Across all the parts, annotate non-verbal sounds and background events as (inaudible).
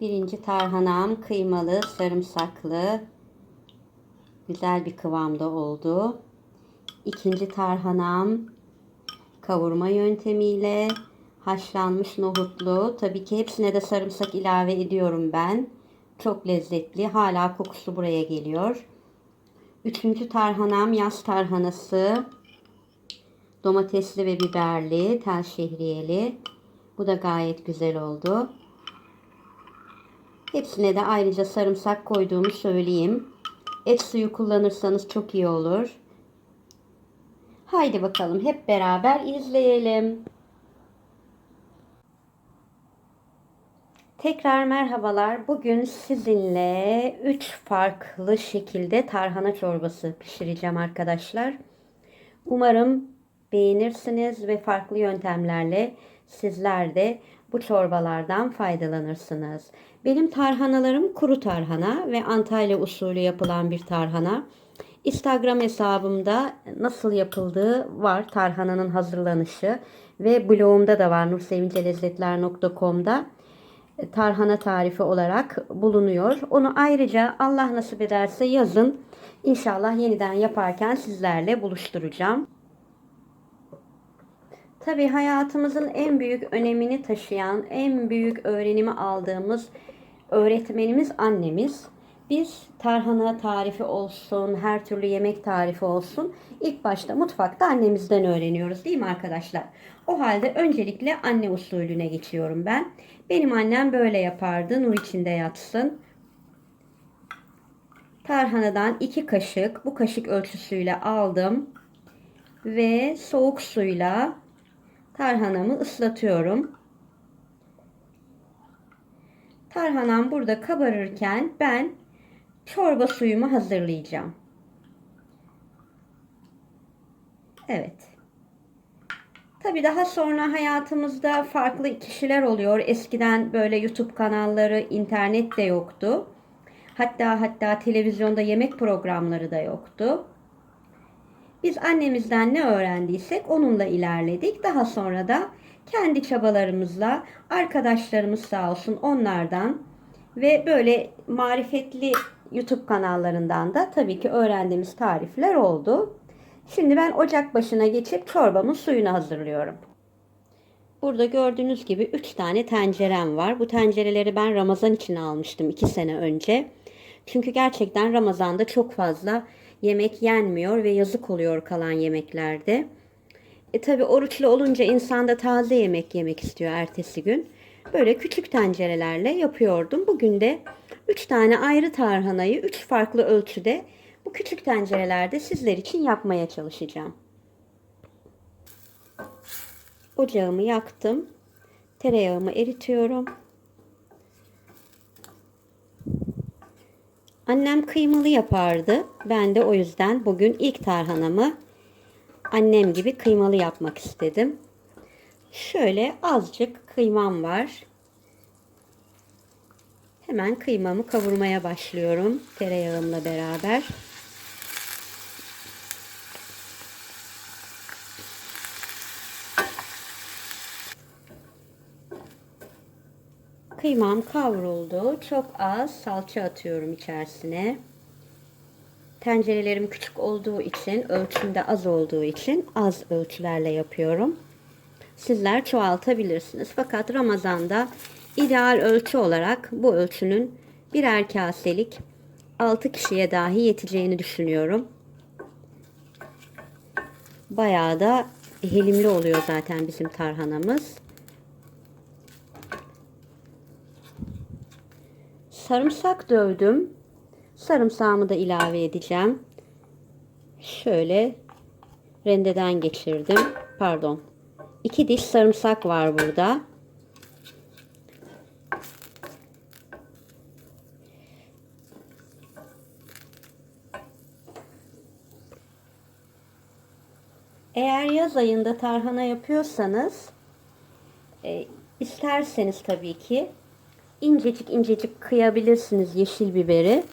Birinci tarhanam kıymalı, sarımsaklı. Güzel bir kıvamda oldu. İkinci tarhanam kavurma yöntemiyle haşlanmış nohutlu. Tabii ki hepsine de sarımsak ilave ediyorum ben. Çok lezzetli. Hala kokusu buraya geliyor. Üçüncü tarhanam yaz tarhanası. Domatesli ve biberli, tel şehriyeli. Bu da gayet güzel oldu. Hepsine de ayrıca sarımsak koyduğumu söyleyeyim. Et suyu kullanırsanız çok iyi olur. Haydi bakalım hep beraber izleyelim. Tekrar merhabalar. Bugün sizinle 3 farklı şekilde tarhana çorbası pişireceğim arkadaşlar. Umarım beğenirsiniz ve farklı yöntemlerle sizler de bu çorbalardan faydalanırsınız. Benim tarhanalarım kuru tarhana ve Antalya usulü yapılan bir tarhana. Instagram hesabımda nasıl yapıldığı var tarhananın hazırlanışı ve blogumda da var nursevincelezzetler.com'da tarhana tarifi olarak bulunuyor. Onu ayrıca Allah nasip ederse yazın. İnşallah yeniden yaparken sizlerle buluşturacağım. Tabi hayatımızın en büyük önemini taşıyan, en büyük öğrenimi aldığımız öğretmenimiz annemiz. Biz tarhana tarifi olsun, her türlü yemek tarifi olsun ilk başta mutfakta annemizden öğreniyoruz değil mi arkadaşlar? O halde öncelikle anne usulüne geçiyorum ben. Benim annem böyle yapardı. Nur içinde yatsın. Tarhanadan iki kaşık bu kaşık ölçüsüyle aldım. Ve soğuk suyla tarhanamı ıslatıyorum. Tarhanam burada kabarırken ben çorba suyumu hazırlayacağım. Evet. Tabii daha sonra hayatımızda farklı kişiler oluyor. Eskiden böyle YouTube kanalları, internet de yoktu. Hatta hatta televizyonda yemek programları da yoktu. Biz annemizden ne öğrendiysek onunla ilerledik. Daha sonra da kendi çabalarımızla arkadaşlarımız sağ olsun onlardan ve böyle marifetli YouTube kanallarından da tabii ki öğrendiğimiz tarifler oldu. Şimdi ben ocak başına geçip çorbamın suyunu hazırlıyorum. Burada gördüğünüz gibi 3 tane tencerem var. Bu tencereleri ben Ramazan için almıştım 2 sene önce. Çünkü gerçekten Ramazan'da çok fazla yemek yenmiyor ve yazık oluyor kalan yemeklerde. E tabi oruçlu olunca insan da taze yemek yemek istiyor ertesi gün. Böyle küçük tencerelerle yapıyordum. Bugün de 3 tane ayrı tarhanayı 3 farklı ölçüde bu küçük tencerelerde sizler için yapmaya çalışacağım. Ocağımı yaktım. Tereyağımı eritiyorum. Annem kıymalı yapardı. Ben de o yüzden bugün ilk tarhanamı annem gibi kıymalı yapmak istedim. Şöyle azıcık kıymam var. Hemen kıymamı kavurmaya başlıyorum tereyağımla beraber. Kıymam kavruldu. Çok az salça atıyorum içerisine. Tencerelerim küçük olduğu için, ölçümde az olduğu için az ölçülerle yapıyorum. Sizler çoğaltabilirsiniz. Fakat Ramazan'da ideal ölçü olarak bu ölçünün birer kaselik 6 kişiye dahi yeteceğini düşünüyorum. Bayağı da helimli oluyor zaten bizim tarhanamız. Sarımsak dövdüm. Sarımsağımı da ilave edeceğim. Şöyle rendeden geçirdim. Pardon. İki diş sarımsak var burada. Eğer yaz ayında tarhana yapıyorsanız e, isterseniz tabii ki incecik incecik kıyabilirsiniz yeşil biberi.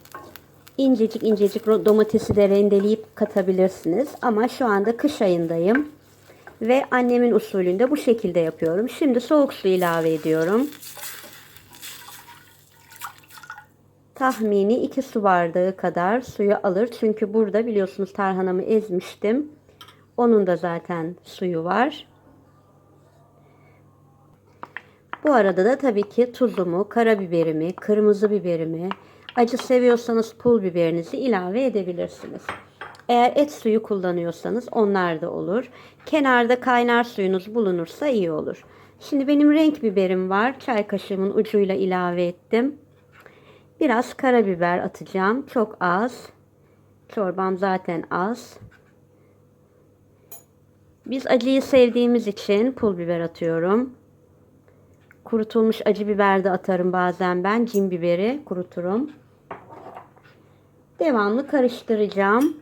İncecik incecik domatesi de rendeleyip katabilirsiniz. Ama şu anda kış ayındayım. Ve annemin usulünde bu şekilde yapıyorum. Şimdi soğuk su ilave ediyorum. tahmini 2 su bardağı kadar suyu alır. Çünkü burada biliyorsunuz tarhanamı ezmiştim. Onun da zaten suyu var. Bu arada da tabii ki tuzumu, karabiberimi, kırmızı biberimi, acı seviyorsanız pul biberinizi ilave edebilirsiniz. Eğer et suyu kullanıyorsanız onlar da olur. Kenarda kaynar suyunuz bulunursa iyi olur. Şimdi benim renk biberim var. Çay kaşığımın ucuyla ilave ettim. Biraz karabiber atacağım. Çok az. Çorbam zaten az. Biz acıyı sevdiğimiz için pul biber atıyorum. Kurutulmuş acı biber de atarım bazen ben. Cin biberi kuruturum. Devamlı karıştıracağım.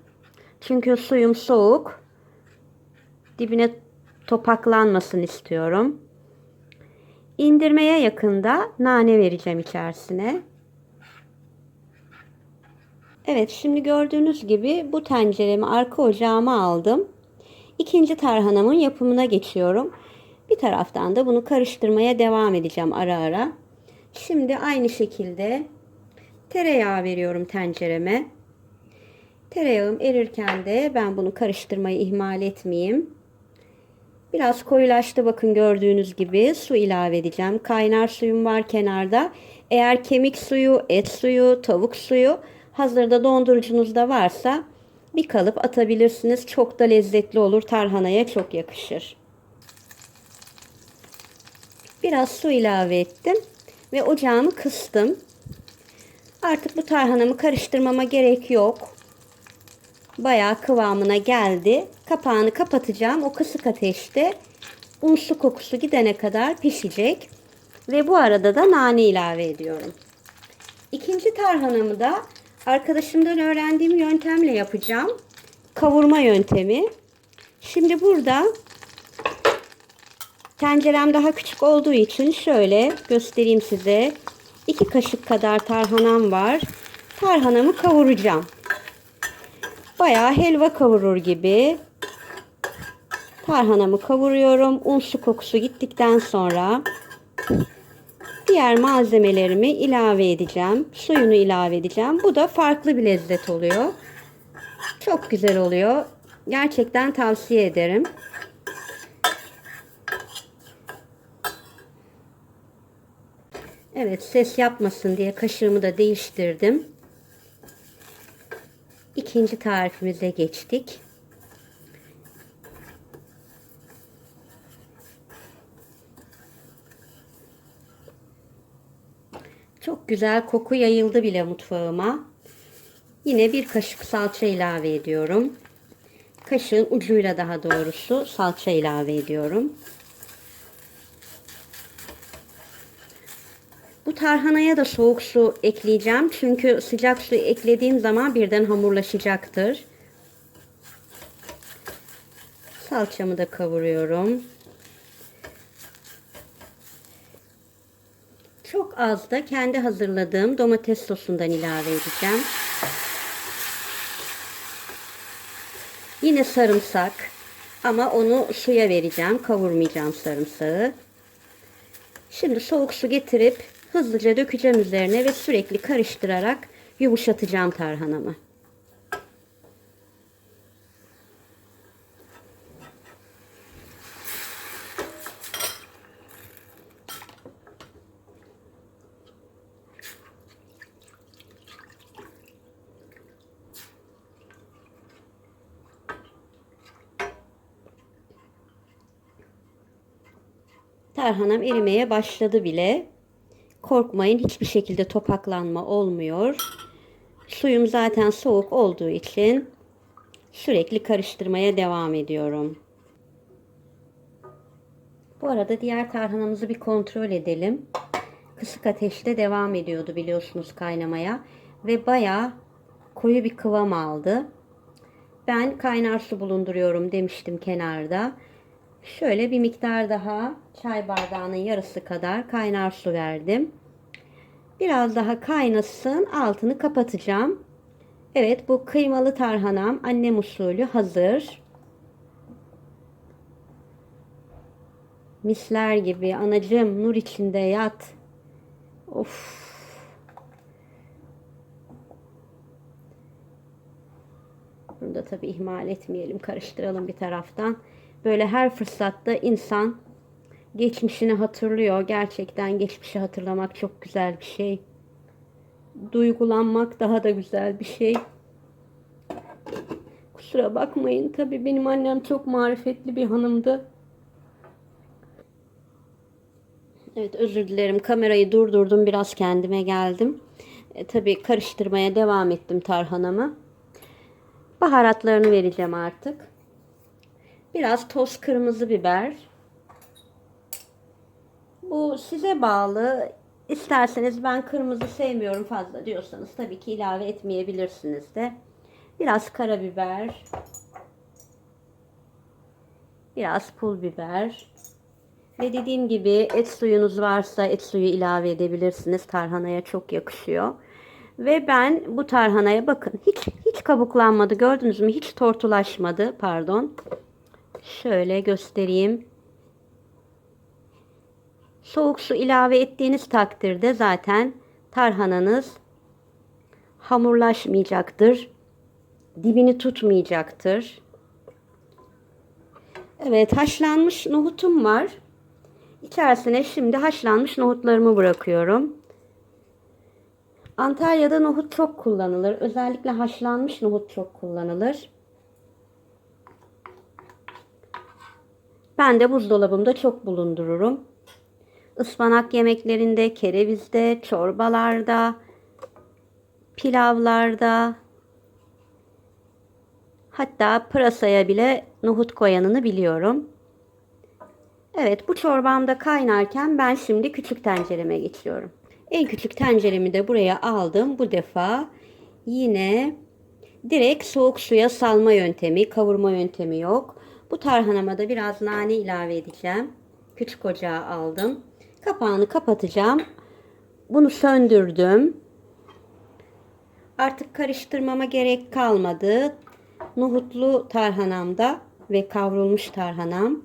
Çünkü suyum soğuk. Dibine topaklanmasın istiyorum. İndirmeye yakında nane vereceğim içerisine. Evet şimdi gördüğünüz gibi bu tenceremi arka ocağıma aldım. İkinci tarhanamın yapımına geçiyorum. Bir taraftan da bunu karıştırmaya devam edeceğim ara ara. Şimdi aynı şekilde tereyağı veriyorum tencereme. Tereyağım erirken de ben bunu karıştırmayı ihmal etmeyeyim. Biraz koyulaştı bakın gördüğünüz gibi su ilave edeceğim. Kaynar suyum var kenarda. Eğer kemik suyu, et suyu, tavuk suyu hazırda dondurucunuzda varsa bir kalıp atabilirsiniz. Çok da lezzetli olur. Tarhanaya çok yakışır. Biraz su ilave ettim ve ocağımı kıstım. Artık bu tarhanamı karıştırmama gerek yok. Bayağı kıvamına geldi. Kapağını kapatacağım. O kısık ateşte un su kokusu gidene kadar pişecek. Ve bu arada da nane ilave ediyorum. İkinci tarhanamı da arkadaşımdan öğrendiğim yöntemle yapacağım. Kavurma yöntemi. Şimdi burada tencerem daha küçük olduğu için şöyle göstereyim size. 2 kaşık kadar tarhanam var. Tarhanamı kavuracağım. Bayağı helva kavurur gibi. Tarhanamı kavuruyorum. Un su kokusu gittikten sonra diğer malzemelerimi ilave edeceğim. Suyunu ilave edeceğim. Bu da farklı bir lezzet oluyor. Çok güzel oluyor. Gerçekten tavsiye ederim. Evet ses yapmasın diye kaşığımı da değiştirdim. İkinci tarifimize geçtik. Çok güzel koku yayıldı bile mutfağıma. Yine bir kaşık salça ilave ediyorum. Kaşığın ucuyla daha doğrusu salça ilave ediyorum. Bu tarhanaya da soğuk su ekleyeceğim. Çünkü sıcak su eklediğim zaman birden hamurlaşacaktır. Salçamı da kavuruyorum. Çok az da kendi hazırladığım domates sosundan ilave edeceğim. Yine sarımsak ama onu suya vereceğim. Kavurmayacağım sarımsağı. Şimdi soğuk su getirip hızlıca dökeceğim üzerine ve sürekli karıştırarak yumuşatacağım tarhanamı. Tarhanam erimeye başladı bile. Korkmayın hiçbir şekilde topaklanma olmuyor. Suyum zaten soğuk olduğu için sürekli karıştırmaya devam ediyorum. Bu arada diğer tarhanamızı bir kontrol edelim. Kısık ateşte devam ediyordu biliyorsunuz kaynamaya ve bayağı koyu bir kıvam aldı. Ben kaynar su bulunduruyorum demiştim kenarda. Şöyle bir miktar daha çay bardağının yarısı kadar kaynar su verdim. Biraz daha kaynasın altını kapatacağım. Evet bu kıymalı tarhanam annem usulü hazır. Misler gibi anacım nur içinde yat. Of. Bunu da tabii ihmal etmeyelim. Karıştıralım bir taraftan. Böyle her fırsatta insan geçmişini hatırlıyor. Gerçekten geçmişi hatırlamak çok güzel bir şey. Duygulanmak daha da güzel bir şey. Kusura bakmayın. Tabii benim annem çok marifetli bir hanımdı. Evet özür dilerim. Kamerayı durdurdum. Biraz kendime geldim. E, tabii karıştırmaya devam ettim tarhanamı. Baharatlarını vereceğim artık. Biraz toz kırmızı biber. Bu size bağlı. İsterseniz ben kırmızı sevmiyorum fazla diyorsanız tabii ki ilave etmeyebilirsiniz de. Biraz karabiber. Biraz pul biber. Ve dediğim gibi et suyunuz varsa et suyu ilave edebilirsiniz. Tarhanaya çok yakışıyor. Ve ben bu tarhanaya bakın hiç hiç kabuklanmadı gördünüz mü? Hiç tortulaşmadı pardon. Şöyle göstereyim. Soğuk su ilave ettiğiniz takdirde zaten tarhananız hamurlaşmayacaktır. Dibini tutmayacaktır. Evet haşlanmış nohutum var. İçerisine şimdi haşlanmış nohutlarımı bırakıyorum. Antalya'da nohut çok kullanılır. Özellikle haşlanmış nohut çok kullanılır. Ben de buzdolabımda çok bulundururum. Ispanak yemeklerinde, kerevizde, çorbalarda, pilavlarda, hatta pırasaya bile nohut koyanını biliyorum. Evet bu çorbamda kaynarken ben şimdi küçük tencereme geçiyorum. En küçük tenceremi de buraya aldım. Bu defa yine direkt soğuk suya salma yöntemi, kavurma yöntemi yok. Bu tarhanama da biraz nane ilave edeceğim. Küçük ocağa aldım. Kapağını kapatacağım. Bunu söndürdüm. Artık karıştırmama gerek kalmadı. Nohutlu tarhanamda ve kavrulmuş tarhanam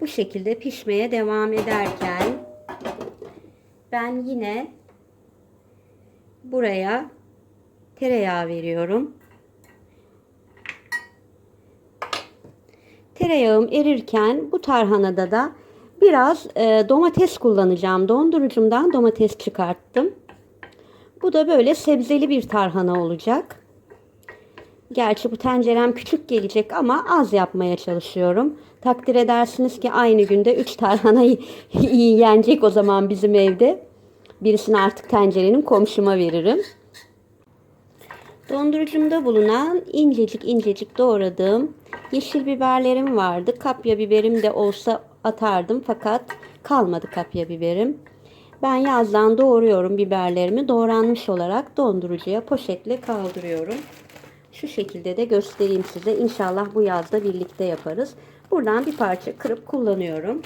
bu şekilde pişmeye devam ederken ben yine buraya tereyağı veriyorum. Tereyağım erirken bu tarhanada da biraz e, domates kullanacağım. Dondurucumdan domates çıkarttım. Bu da böyle sebzeli bir tarhana olacak. Gerçi bu tencerem küçük gelecek ama az yapmaya çalışıyorum. Takdir edersiniz ki aynı günde 3 tarhana (laughs) yenecek o zaman bizim evde. Birisini artık tencerenin komşuma veririm. Dondurucumda bulunan incecik incecik doğradığım yeşil biberlerim vardı. Kapya biberim de olsa atardım fakat kalmadı kapya biberim. Ben yazdan doğruyorum biberlerimi doğranmış olarak dondurucuya poşetle kaldırıyorum. Şu şekilde de göstereyim size. İnşallah bu yazda birlikte yaparız. Buradan bir parça kırıp kullanıyorum.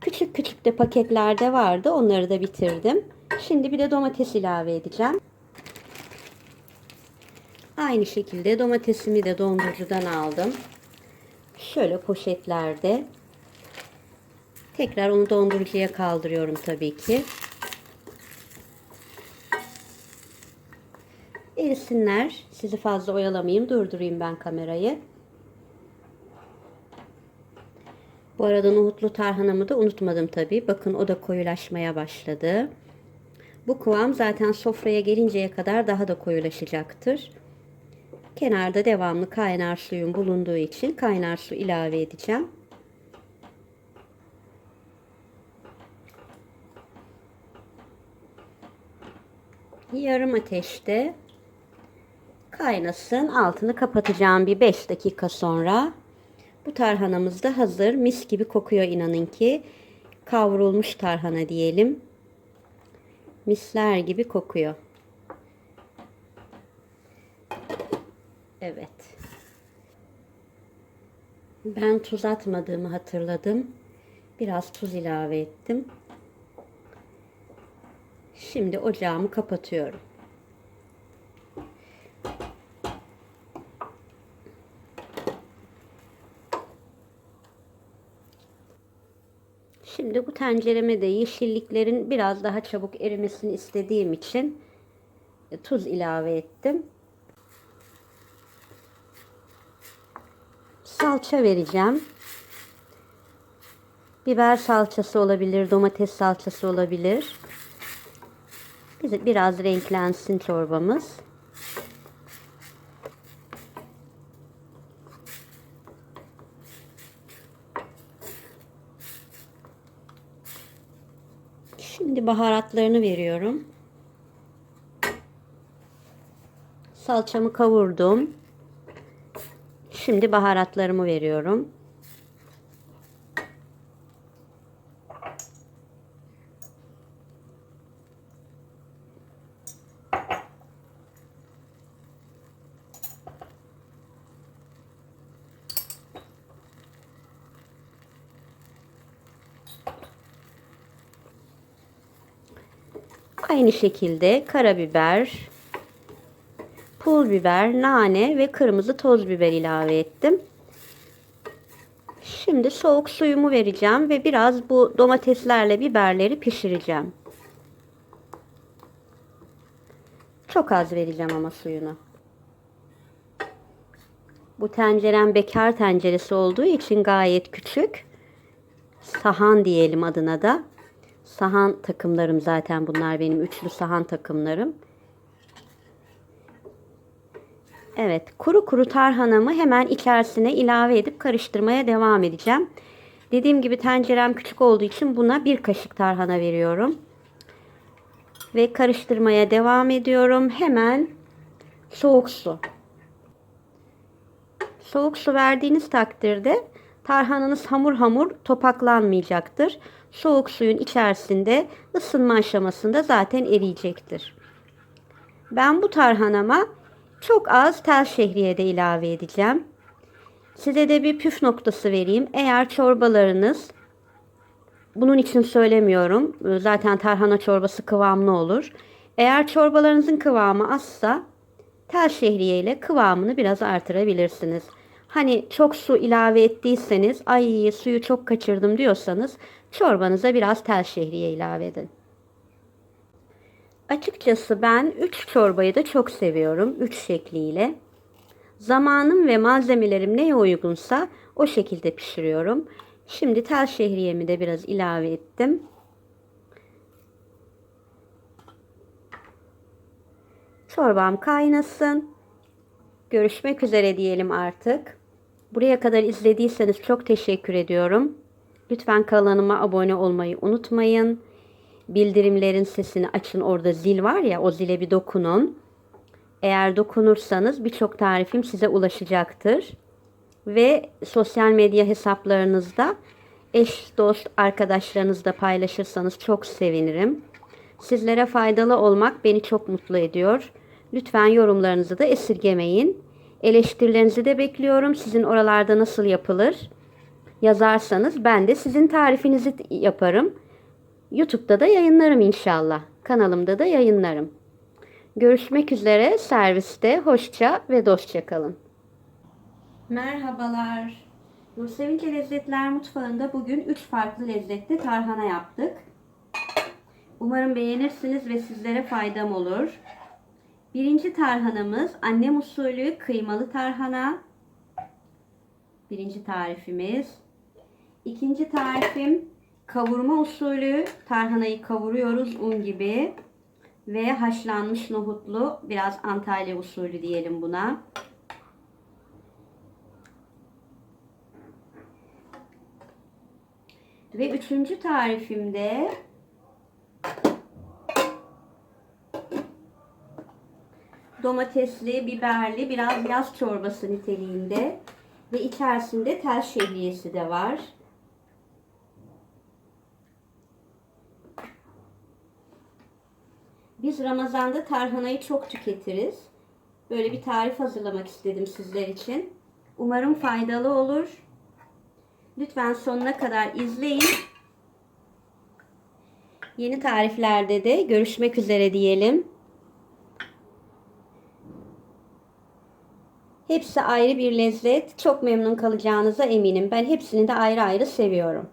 Küçük küçük de paketlerde vardı. Onları da bitirdim. Şimdi bir de domates ilave edeceğim. Aynı şekilde domatesimi de dondurucudan aldım. Şöyle poşetlerde. Tekrar onu dondurucuya kaldırıyorum tabii ki. Erisinler. Sizi fazla oyalamayayım. Durdurayım ben kamerayı. Bu arada nohutlu tarhanamı da unutmadım tabii. Bakın o da koyulaşmaya başladı. Bu kıvam zaten sofraya gelinceye kadar daha da koyulaşacaktır. Kenarda devamlı kaynar suyun bulunduğu için kaynar su ilave edeceğim. Yarım ateşte kaynasın. Altını kapatacağım bir 5 dakika sonra. Bu tarhanamız da hazır. Mis gibi kokuyor inanın ki. Kavrulmuş tarhana diyelim. Misler gibi kokuyor. Evet. Ben tuz atmadığımı hatırladım. Biraz tuz ilave ettim. Şimdi ocağımı kapatıyorum. Şimdi bu tencereme de yeşilliklerin biraz daha çabuk erimesini istediğim için tuz ilave ettim. Salça vereceğim. Biber salçası olabilir, domates salçası olabilir. Biraz renklensin çorbamız. Şimdi baharatlarını veriyorum. Salçamı kavurdum. Şimdi baharatlarımı veriyorum. Aynı şekilde karabiber, pul biber, nane ve kırmızı toz biber ilave ettim. Şimdi soğuk suyumu vereceğim ve biraz bu domateslerle biberleri pişireceğim. Çok az vereceğim ama suyunu. Bu tencerem bekar tenceresi olduğu için gayet küçük. Sahan diyelim adına da. Sahan takımlarım zaten bunlar benim üçlü sahan takımlarım. Evet, kuru kuru tarhanamı hemen içerisine ilave edip karıştırmaya devam edeceğim. Dediğim gibi tencerem küçük olduğu için buna bir kaşık tarhana veriyorum. Ve karıştırmaya devam ediyorum. Hemen soğuk su. Soğuk su verdiğiniz takdirde tarhananız hamur hamur topaklanmayacaktır. Soğuk suyun içerisinde ısınma aşamasında zaten eriyecektir. Ben bu tarhanama çok az tel şehriye de ilave edeceğim. Size de bir püf noktası vereyim. Eğer çorbalarınız bunun için söylemiyorum. Zaten tarhana çorbası kıvamlı olur. Eğer çorbalarınızın kıvamı azsa tel şehriye ile kıvamını biraz artırabilirsiniz. Hani çok su ilave ettiyseniz ay suyu çok kaçırdım diyorsanız çorbanıza biraz tel şehriye ilave edin. Açıkçası ben 3 çorbayı da çok seviyorum. 3 şekliyle. Zamanım ve malzemelerim neye uygunsa o şekilde pişiriyorum. Şimdi tel şehriyemi de biraz ilave ettim. Çorbam kaynasın. Görüşmek üzere diyelim artık. Buraya kadar izlediyseniz çok teşekkür ediyorum. Lütfen kanalıma abone olmayı unutmayın. Bildirimlerin sesini açın. Orada zil var ya o zile bir dokunun. Eğer dokunursanız birçok tarifim size ulaşacaktır. Ve sosyal medya hesaplarınızda eş, dost, arkadaşlarınızla paylaşırsanız çok sevinirim. Sizlere faydalı olmak beni çok mutlu ediyor. Lütfen yorumlarınızı da esirgemeyin. Eleştirilerinizi de bekliyorum. Sizin oralarda nasıl yapılır? Yazarsanız ben de sizin tarifinizi yaparım. YouTube'da da yayınlarım inşallah. Kanalımda da yayınlarım. Görüşmek üzere serviste hoşça ve dostça kalın. Merhabalar. Nursevince Lezzetler Mutfağı'nda bugün 3 farklı lezzette tarhana yaptık. Umarım beğenirsiniz ve sizlere faydam olur. Birinci tarhanamız annem usulü kıymalı tarhana. Birinci tarifimiz. İkinci tarifim kavurma usulü. Tarhanayı kavuruyoruz un gibi. Ve haşlanmış nohutlu biraz Antalya usulü diyelim buna. Ve üçüncü tarifimde domatesli, biberli, biraz yaz çorbası niteliğinde ve içerisinde tel şehriyesi de var. Biz Ramazan'da tarhanayı çok tüketiriz. Böyle bir tarif hazırlamak istedim sizler için. Umarım faydalı olur. Lütfen sonuna kadar izleyin. Yeni tariflerde de görüşmek üzere diyelim. Hepsi ayrı bir lezzet. Çok memnun kalacağınıza eminim. Ben hepsini de ayrı ayrı seviyorum.